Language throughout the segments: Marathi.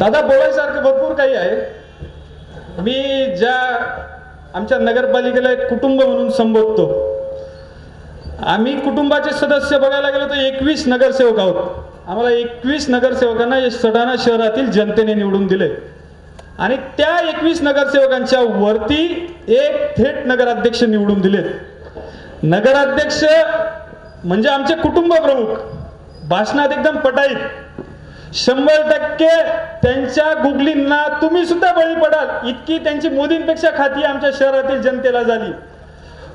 दादा बोलायसारखं भरपूर काही आहे. मी ज्या आमच्या नगरपालिकेला एक कुटुंब म्हणून संबोधतो आम्ही कुटुंबाचे सदस्य बघायला गेलो तर एकवीस नगरसेवक आहोत. आम्हाला एकवीस नगरसेवकांना या सडाणा शहरातील जनतेने निवडून दिले. आणि त्या एकवीस नगरसेवकांच्या वरती एक थेट नगराध्यक्ष निवडून दिले. नगराध्यक्ष म्हणजे आमचे कुटुंब प्रमुख भाषणात एकदम पटाईत. शंभर टक्के त्यांच्या गुगलींना तुम्ही सुद्धा बळी पडाल. इतकी त्यांची मोदींपेक्षा खाती आमच्या शहरातील जनतेला झाली.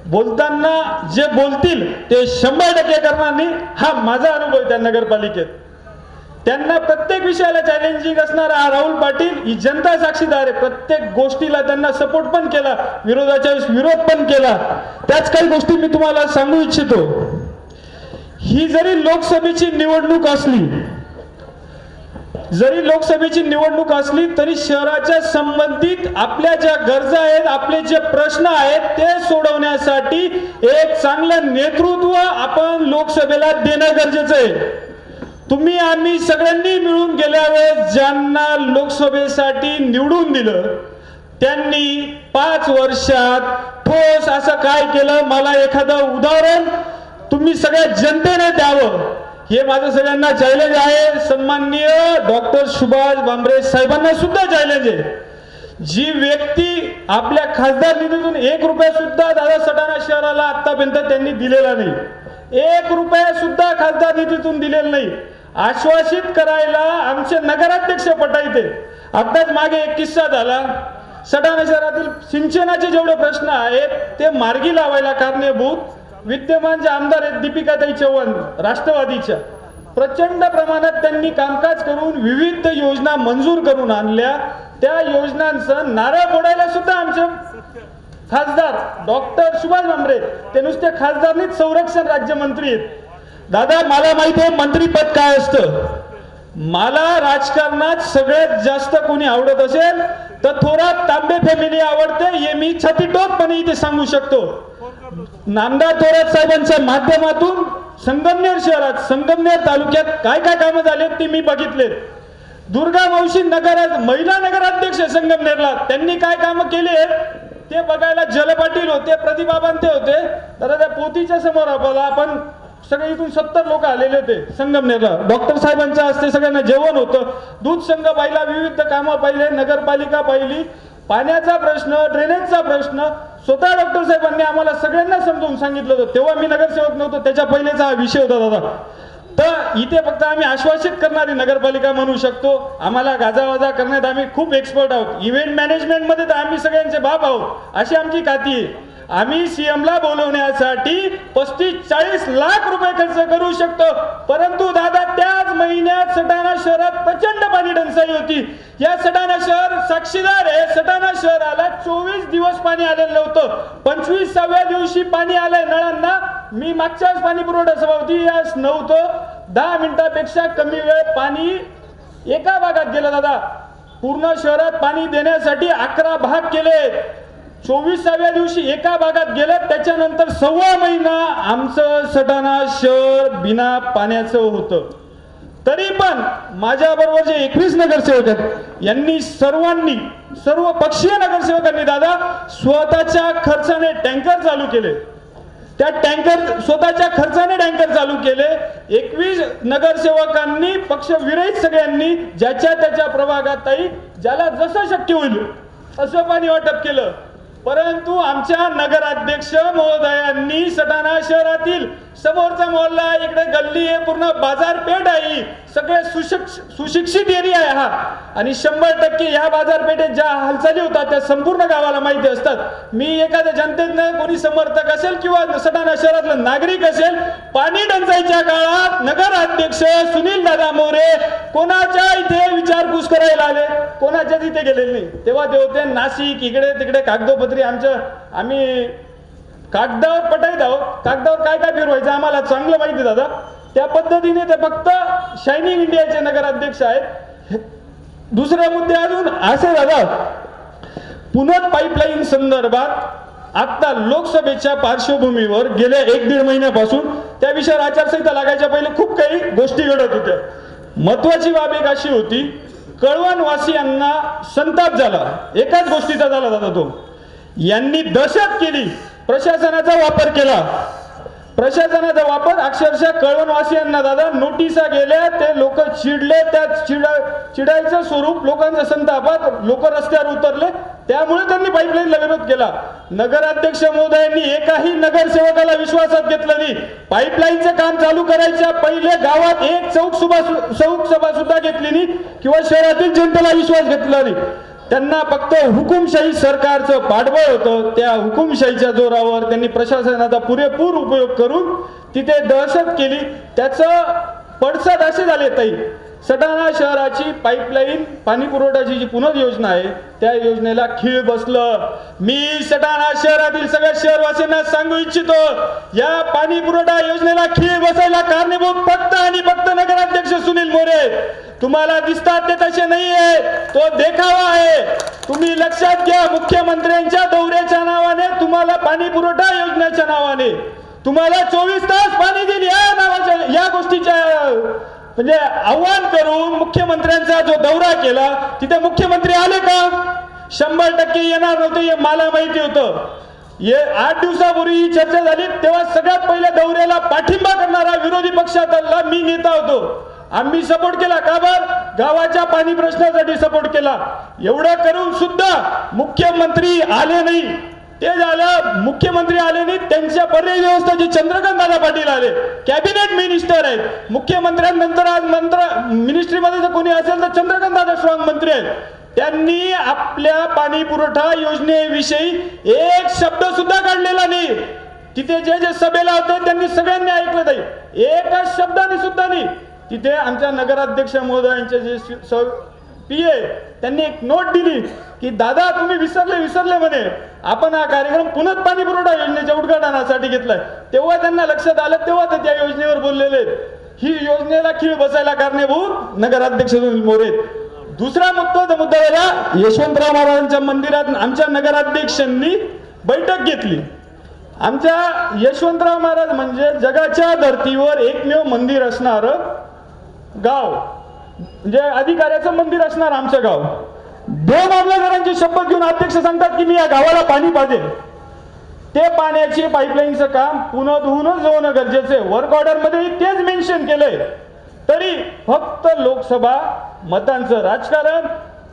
बोलताना जे बोलतील ते शंभर टक्के करणार नाही हा माझा अनुभव आहे त्या नगरपालिकेत. त्यांना प्रत्येक विषयाला चॅलेंजिंग असणारा हा राहुल पाटील ही जनता साक्षीदार आहे. प्रत्येक गोष्टीला त्यांना सपोर्ट पण केला विरोधाच्या वेळेस विरोध पण केला. त्याच काही गोष्टी मी तुम्हाला सांगू इच्छितो. ही जरी लोकसभेची निवडणूक असली जरी लोकसभेची निवडणूक असली तरी शहराच्या संबंधित आपल्या ज्या गरजा आहेत आपले जे प्रश्न आहेत ते सोडवण्यासाठी एक चांगलं नेतृत्व आपण लोकसभेला देणं गरजेचं आहे. तुम्ही आम्ही सगळ्यांनी मिळून गेल्या वेळेस ज्यांना लोकसभेसाठी निवडून दिलं त्यांनी पाच वर्षात ठोस असं काय केलं? मला एखादं उदाहरण तुम्ही सगळ्या जनतेने द्यावं. हे माझं सगळ्यांना चॅलेंज आहे. सन्माननीय डॉक्टर सुभाष भांबरे साहेबांना सुद्धा चॅलेंज आहे. जी व्यक्ती आपल्या खासदार निधीतून एक रुपया सुद्धा दादा सटाणा शहराला आतापर्यंत त्यांनी दिलेला नाही. एक रुपया सुद्धा खासदार निधीतून दिलेला नाही. आश्वासित करायला आमचे नगराध्यक्ष पटायते आताच मागे एक किस्सा झाला. सटाणा शहरातील सिंचनाचे जेवढे प्रश्न आहेत ते मार्गी लावायला कारणीभूत. विद्यमान जे आमदार आहेत दीपिकाताई चव्हाण राष्ट्रवादीच्या प्रचंड प्रमाणात त्यांनी कामकाज करून विविध योजना मंजूर करून आणल्या. त्या योजनांचं नारळ फोडायला सुद्धा आमचे खासदार डॉक्टर सुभाष भामरे ते नुसते खासदारनीच संरक्षण राज्यमंत्री आहेत. दादा मला माहिती आहे मंत्रीपद काय असतं? मला राजकारणात सगळ्यात जास्त कोणी आवडत असेल तर थोरात तांबे फॅमिली आवडते हे मी छातीटोकपणे इथे सांगू शकतो. नामदार थोरात साहेबांच्या माध्यमातून संगमनेर शहरात संगमनेर तालुक्यात काय काय कामं झालेत ते मी बघितले दुर्गा मावशी नगरात महिला नगराध्यक्ष संगमनेरला त्यांनी काय कामं केली ते बघायला जलपाटील होते प्रतिभाबांते होते. तर त्या पोतीच्या समोर आपल्याला आपण सगळे इथून सत्तर लोक आलेले होते संगमनेरला. डॉक्टर साहेबांच्या हस्ते सगळ्यांना जेवण होतं. दूध संघ पाहिला विविध कामं पाहिले नगरपालिका पाहिली. पाण्याचा प्रश्न ड्रेनेजचा प्रश्न स्वतः डॉक्टर साहेबांनी आम्हाला सगळ्यांना समजून सांगितलं होतं. तेव्हा मी नगरसेवक नव्हतो त्याच्या पहिलेचा हा विषय होता दादा. तर इथे फक्त आम्ही आश्वासित करणारी नगरपालिका म्हणू शकतो. आम्हाला गाजावाजा करण्यात आम्ही खूप एक्सपर्ट आहोत. इव्हेंट मॅनेजमेंटमध्ये तर आम्ही सगळ्यांचे बाप आहोत. अशी आमची खाती आहे. आम्ही सीएमला बोलवण्यासाठी पस्तीस चाळीस लाख रुपये खर्च करू शकतो. परंतु दादा त्याच महिन्यात सटाणा शहरात प्रचंड पाणी टंचाई होती. या सटाणा शहर साक्षीदार आहे. सटाणा शहराला चोवीस दिवस पाणी आलेलं नव्हतं. पंचवीसाव्या दिवशी पाणी आलंय नळांना. मी मागच्याच पाणी पुरवठा सभापती यास नव्हतं. दहा मिनिटापेक्षा कमी वेळ पाणी एका भागात गेलं दादा. पूर्ण शहरात पाणी देण्यासाठी अकरा भाग केले. चोवीसाव्या दिवशी एका भागात गेलं त्याच्यानंतर सव्वा महिना आमचं सटाणा शहर बिना पाण्याचं होतं. तरी पण माझ्या बरोबर जे एकवीस नगरसेवक आहेत यांनी सर्वांनी सर्व पक्षीय नगरसेवकांनी दादा स्वतःच्या खर्चाने टँकर चालू केले. त्या टँकर स्वतःच्या खर्चाने टँकर चालू केले. एकवीस नगरसेवकांनी पक्ष विरहित सगळ्यांनी ज्याच्या त्याच्या प्रभागातही ज्याला जसं शक्य होईल असं पाणी वाटप केलं. परंतु आमच्या नगराध्यक्ष महोदयांनी सटाणा शहरातील समोरचा मोहल्ला इकडे गल्ली आहे पूर्ण बाजारपेठ आहे. सगळे सुशिक्ष सुशिक्षित एरिया आहे हा. आणि शंभर टक्के या बाजारपेठेत ज्या हालचाली होतात त्या संपूर्ण गावाला माहिती असतात. मी एखाद्या जनतेतनं कोणी समर्थक असेल किंवा सटाणा शहरातलं नागरिक असेल पाणी टंचाईच्या काळात नगराध्यक्ष सुनील दादा मोरे कोणाच्या इथे विचारपूस करायला आले? कोणाच्याच इथे गेलेले नाही. तेव्हा ते होते नाशिक इकडे तिकडे कागदोपत्र आमचं आम्ही कागदावर पटायत आहोत. कागदावर काय काय फिरवायचं आम्हाला चांगलं माहिती दादा. त्या पद्धतीने ते फक्त शायनिंग इंडियाचे नगराध्यक्ष आहेत. दुसरे मुद्दे अजून असे दादा. पुनत पाईपलाईन संदर्भात आता लोकसभेच्या पार्श्वभूमीवर गेल्या एक दीड महिन्यापासून त्या विषयावर आचारसंहिता लागायच्या पहिले खूप काही गोष्टी घडत होत्या. महत्वाची बाब एक अशी होती कळवणवासियांना संताप झाला. एकाच गोष्टीचा झाला दादा तो. यांनी दहशत केली. प्रशासनाचा वापर केला. प्रशासनाचा वापर अक्षरशः कळवणवासियांना दादा नोटिसा गेल्या ते लोक चिडले त्या चिडा चिडायचं स्वरूप लोकांच्या संतापात लोक रस्त्यावर उतरले त्यामुळे त्यांनी पाईपलाईनला विरोध केला. नगराध्यक्ष महोदयांनी एकाही नगरसेवकाला विश्वासात घेतलं नाही. पाईपलाईनचं काम चालू करायच्या पहिले गावात एक चौक सुभा चौक सभा सुद्धा घेतली नाही किंवा शहरातील जनतेला विश्वास घेतला नाही. त्यांना फक्त हुकुमशाही सरकारचं पाठबळ होतं. त्या हुकुमशाहीच्या जोरावर त्यांनी प्रशासनाचा पुरेपूर उपयोग करून तिथे दहशत केली. त्याचं पडसाद असे झाले ताई. सटाणा शहराची पाईपलाईन पाणी पुरवठ्याची जी पुनर्योजना आहे त्या योजनेला खीळ बसलं. मी सटाणा शहरातील सगळ्या शहरवासीयांना सांगू इच्छितो या पाणी पुरवठा योजनेला खीळ बसायला कारणीभूत फक्त तुम्हाला दिसतात ते तसे नाहीये. तो देखावा आहे. तुम्ही लक्षात घ्या मुख्यमंत्र्यांच्या दौऱ्याच्या नावाने तुम्हाला पाणी पुरवठा योजनेच्या नावाने. तुम्हाला चोवीस तास पाणी दिली या नावाच्या या गोष्टीच्या म्हणजे आव्हान करून मुख्यमंत्र्यांचा जो दौरा केला तिथे मुख्यमंत्री आले का? शंभर टक्के येणार नव्हते हे मला माहिती होतं. ये आठ दिवसापूर्वी ही चर्चा झाली तेव्हा सगळ्यात पहिल्या दौऱ्याला पाठिंबा करणारा विरोधी पक्षातला मी नेता होतो. आम्ही सपोर्ट केला का बर? गावाच्या पाणी प्रश्नासाठी सपोर्ट केला. एवढं करून सुद्धा मुख्यमंत्री आले नाही. ते झालं मुख्यमंत्री आले नाही त्यांच्या पर्याय व्यवस्थेचे चंद्रकांत दादा पाटील आले. कॅबिनेट मिनिस्टर आहेत. मुख्यमंत्र्यांनंतर आज मंत्र मिनिस्ट्रीमध्ये जर कोणी असेल तर चंद्रकांत दादा स्ट्रॉंग मंत्री आहेत. त्यांनी आपल्या पाणी पुरवठा योजनेविषयी एक शब्द सुद्धा काढलेला नाही. तिथे जे जे सभेला होते त्यांनी सगळ्यांनी ऐकलं नाही. एकाच शब्दाने सुद्धा नाही. तिथे आमच्या नगराध्यक्ष महोदयांचे जे पी ए त्यांनी एक नोट दिली की दादा तुम्ही विसरले विसरले म्हणे. आपण हा कार्यक्रम पुनः पाणी पुरवठा योजनेच्या उद्घाटनासाठी घेतलाय. तेव्हा त्यांना लक्षात आलं तेव्हा ते त्या योजनेवर बोललेले ही योजनेला खीळ बसायला कारणीभूत नगराध्यक्ष सुनील मोरे दुसरा महत्त्वाचा मुद्दा झाला यशवंतराव महाराजांच्या मंदिरात आमच्या नगराध्यक्षांनी बैठक घेतली. आमच्या यशवंतराव महाराज म्हणजे जगाच्या धर्तीवर एकमेव मंदिर असणार गाव. म्हणजे अधिकाऱ्याचं मंदिर असणार आमचं गाव. दोन आमदारांची शपथ घेऊन अध्यक्ष सांगतात की मी या गावाला पाणी पाहिजे ते पाण्याची पाईपलाईनचं काम पुन्हा धुवूनच जाणं गरजेचं आहे. वर्क ऑर्डरमध्ये तेच मेन्शन केलंय. तरी फक्त लोकसभा मतांचं राजकारण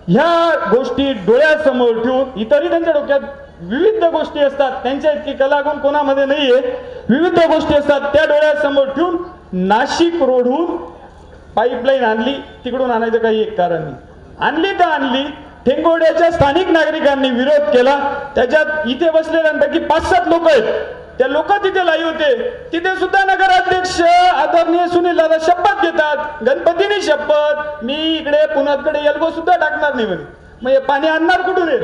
ह्या गोष्टी डोळ्यासमोर ठेवून इतरही त्यांच्या डोक्यात विविध गोष्टी असतात. त्यांच्या इतकी कलागुण कोणामध्ये नाहीये. विविध गोष्टी असतात त्या डोळ्यासमोर ठेवून नाशिक रोडहून पाईपलाईन आणली तिकडून आणायचं काही एक कारण नाही. आणली तर आणली ठेंगोड्याच्या स्थानिक नागरिकांनी विरोध केला. त्याच्यात इथे बसलेल्यांपैकी पाच सात लोक आहेत. त्या लोक तिथे लाई होते. तिथे सुद्धा नगराध्यक्ष आदरणीय सुनील दादा शपथ घेतात. गणपतीने शपथ मी इकडे पुण्याकडे एल्बो सुद्धा टाकणार नाही म्हणे. मग हे पाणी आणणार कुठून येत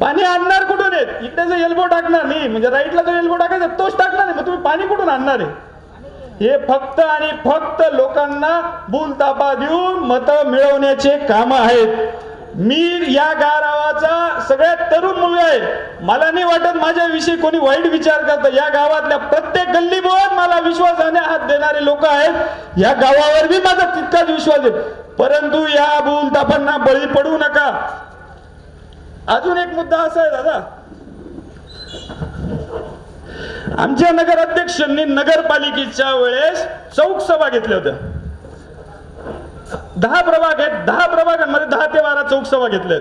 पाणी आणणार कुठून येत इकडे जर एल्बो टाकणार नाही म्हणजे राईटला जर एल्बो टाकायचा तोच टाकणार नाही. मग तुम्ही पाणी कुठून आणणार आहे? हे फक्त आणि फक्त लोकांना तापा देऊन मत मिळवण्याचे काम आहेत. मी या गावाचा सगळ्यात तरुण मुलगा आहे. मला नाही वाटत माझ्याविषयी कोणी वाईट विचार करत. या गावातल्या प्रत्येक गल्लीबोध मला विश्वासाने हात देणारे लोक आहेत. या गावावर बी माझा तितकाच विश्वास आहे. परंतु या भूलतापांना बळी पडू नका. अजून एक मुद्दा असा आहे दादा. आमच्या नगर अध्यक्षांनी नगरपालिकेच्या वेळेस चौक सभा घेतल्या होत्या. दहा प्रभाग आहेत. दहा प्रभागांमध्ये दहा ते बारा चौक सभा घेतल्यात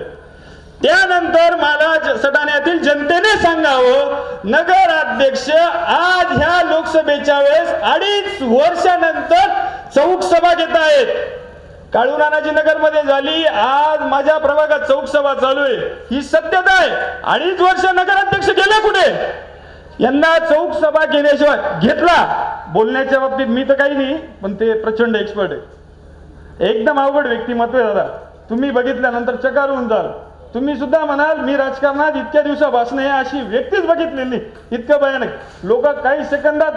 त्यानंतर मला सटाण्यातील जनतेने सांगावं नगराध्यक्ष आज ह्या लोकसभेच्या वेळेस अडीच वर्षानंतर चौक सभा घेत आहेत. काळू नानाजी नगरमध्ये झाली. आज माझ्या प्रभागात चौक सभा चालू आहे. ही सत्यता आहे. अडीच वर्ष नगराध्यक्ष गेले कुठे? यांना चौक सभा घेण्याशिवाय घेतला. बोलण्याच्या बाबतीत मी तर काही नाही पण ते प्रचंड एक्सपर्ट आहे. एकदम अवघड व्यक्तिमत्व आहे दादा. तुम्ही बघितल्यानंतर चकार होऊन जाल. तुम्ही सुद्धा म्हणाल मी राजकारणात इतक्या दिवसापासून आहे अशी व्यक्तीच बघितलेली नाही. इतकं भयानक. लोक काही सेकंदात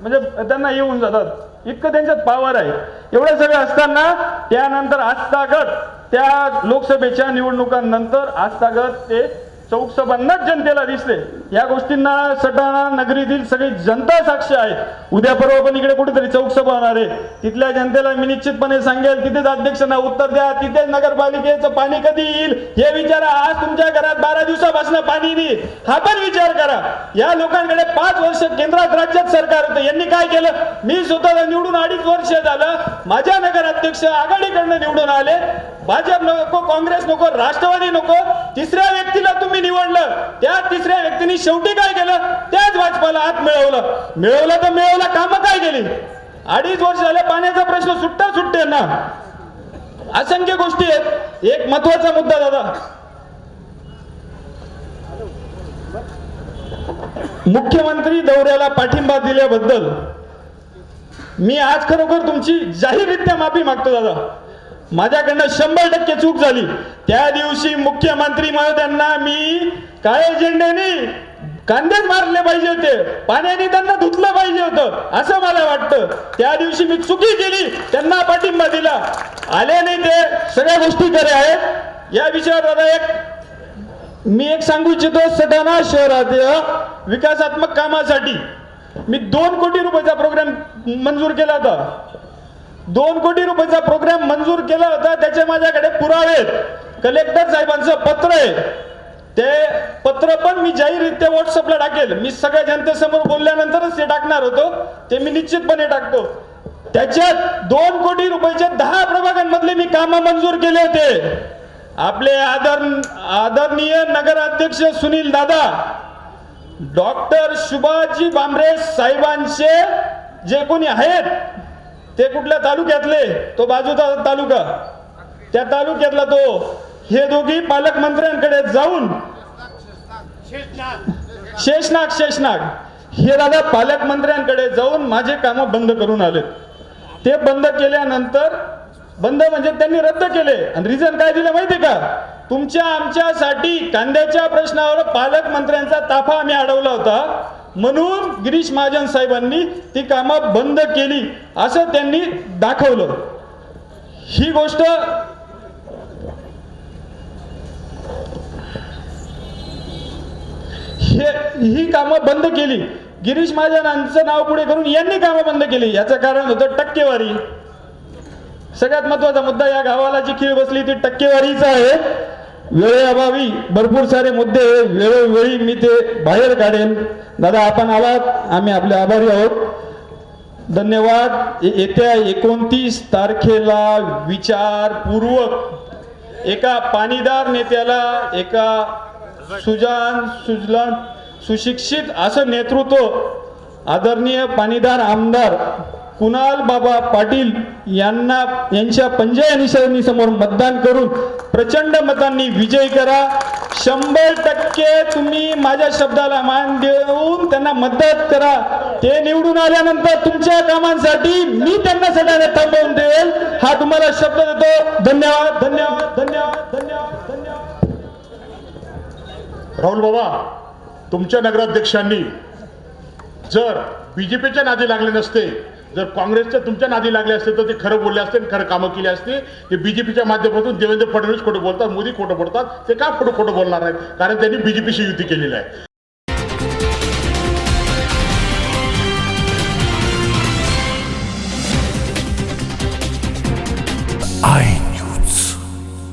म्हणजे त्यांना येऊन जातात. इतकं त्यांच्यात पावर आहे. एवढं सगळं असताना त्यानंतर आजतागत त्या लोकसभेच्या निवडणुकांनंतर आजतागत ते चौकसभांनाच जनतेला दिसते. या गोष्टींना सटाणा नगरीतील सगळी जनता साक्ष आहे. उद्या परवा पण इकडे कुठेतरी चौकसभा होणार आहे. तिथल्या जनतेला मी निश्चितपणे सांगेल तिथेच अध्यक्षांना उत्तर द्या तिथेच नगरपालिकेचं पाणी कधी येईल? हे विचारा. आज तुमच्या घरात बारा दिवसापासून पाणी नाही. हा पण विचार करा. या लोकांकडे पाच वर्ष केंद्रात राज्यात सरकार होतं. यांनी काय केलं? मी स्वतःला निवडून अडीच वर्ष झालं. माझ्या नगराध्यक्ष आघाडीकडनं निवडून आले. भाजप नको काँग्रेस नको राष्ट्रवादी नको. तिसऱ्या व्यक्तीला तुम्ही निवडलं त्या तिसऱ्या व्यक्तीने शेवटी काय केलं? त्याच भाजपाला आत मिळवलं. मिळवलं तर मिळवलं कामं काय केली? अडीच वर्ष झाले पाण्याचा प्रश्न सुट्टा सुटते ना. असंख्य गोष्टी आहेत. एक महत्त्वाचा मुद्दा दादा. मुख्यमंत्री दौऱ्याला पाठिंबा दिल्याबद्दल मी आज खरोखर तुमची जाहीररित्या माफी मागतो दादा. माझ्याकडनं शंभर टक्के चूक झाली. त्या दिवशी मुख्यमंत्री महोदयांना मी काळे झेंड्याने कांदेच मारले पाहिजे होते. पाण्याने त्यांना धुतलं पाहिजे होतं असं मला वाटतं. त्या दिवशी मी चुकी केली त्यांना पाठिंबा दिला. आले नाही ते सगळ्या गोष्टी खऱ्या आहेत. या विषयावर दादा एक मी एक सांगू इच्छितो सटाणा शहरात विकासात्मक कामासाठी. मी दोन कोटी रुपयाचा प्रोग्राम मंजूर केला होता. दोन कोटी रुपयाचा प्रोग्राम मंजूर केला होता. त्याचे माझ्याकडे पुरावे आहेत. कलेक्टर साहेबांचं पत्र आहे. ते पत्र पण मी जाहीररित्या व्हॉट्सअपला टाकेल. मी सगळ्या जनतेसमोर बोलल्यानंतरच ते टाकणार होतो. ते मी निश्चितपणे टाकतो. त्याच्यात दोन कोटी रुपयाच्या दहा प्रभागांमधले मी कामं मंजूर केले होते. आपले आदर आदरणीय नगराध्यक्ष सुनील दादा डॉक्टर शुभाजी भांबरे साहेबांचे जे कोणी आहेत ते कुठल्या तालुक्यातले? तो बाजूचा तालुका. त्या तालुक्यातला तो. हे दोघी पालकमंत्र्यांकडे जाऊन शेषनाग शेषनाग. हे दादा पालकमंत्र्यांकडे जाऊन माझे कामं बंद करून आले ते बंद केल्यानंतर बंद म्हणजे त्यांनी रद्द केले. आणि रिझन काय दिलं माहिती का? तुमच्या आमच्यासाठी कांद्याच्या प्रश्नावर पालकमंत्र्यांचा ताफा आम्ही अडवला होता. म्हणून गिरीश महाजन साहेबांनी ती कामं बंद केली असं त्यांनी दाखवलं. ही गोष्ट हे ही कामं बंद केली. गिरीश महाजनांचं नाव पुढे करून यांनी कामं बंद केली. याचं कारण होतं टक्केवारी. सगळ्यात महत्त्वाचा मुद्दा या गावाला जी खीळ बसली ती टक्केवारीचा आहे. वेळेअभावी भरपूर सारे मुद्दे वेळोवेळी मी ते बाहेर काढेन. दादा आपण आलात. आम्ही आपले आभारी आहोत. धन्यवाद. येत्या एकोणतीस तारखेला विचारपूर्वक एका पाणीदार नेत्याला एका सुजान सुजलान सुशिक्षित असं नेतृत्व आदरणीय पाणीदार आमदार कुणाल बाबा पाटील यांना यांच्या पंजय समोर मतदान करून प्रचंड मतांनी विजय करा. शंभर टक्के तुम्ही माझ्या शब्दाला मान देऊन त्यांना मदत करा. ते निवडून आल्यानंतर तुमच्या कामांसाठी मी त्यांना सगळ्यांना थांबवून देईल. हा तुम्हाला शब्द देतो. धन्यवाद धन्यवाद धन्यवाद धन्यवाद धन्यवाद. राहुल बाबा तुमच्या नगराध्यक्षांनी जर बीजेपीच्या नादी लागले नसते जर काँग्रेसच्या तुमच्या नादी लागले असते तर ते खरं बोलले असते आणि खरं कामं केली असते. ते बीजेपीच्या माध्यमातून देवेंद्र फडणवीस खोटं बोलतात मोदी खोटं बोलतात ते का खोटं खोटं बोलणार आहेत? कारण त्यांनी बीजेपीशी युती केलेली आहे.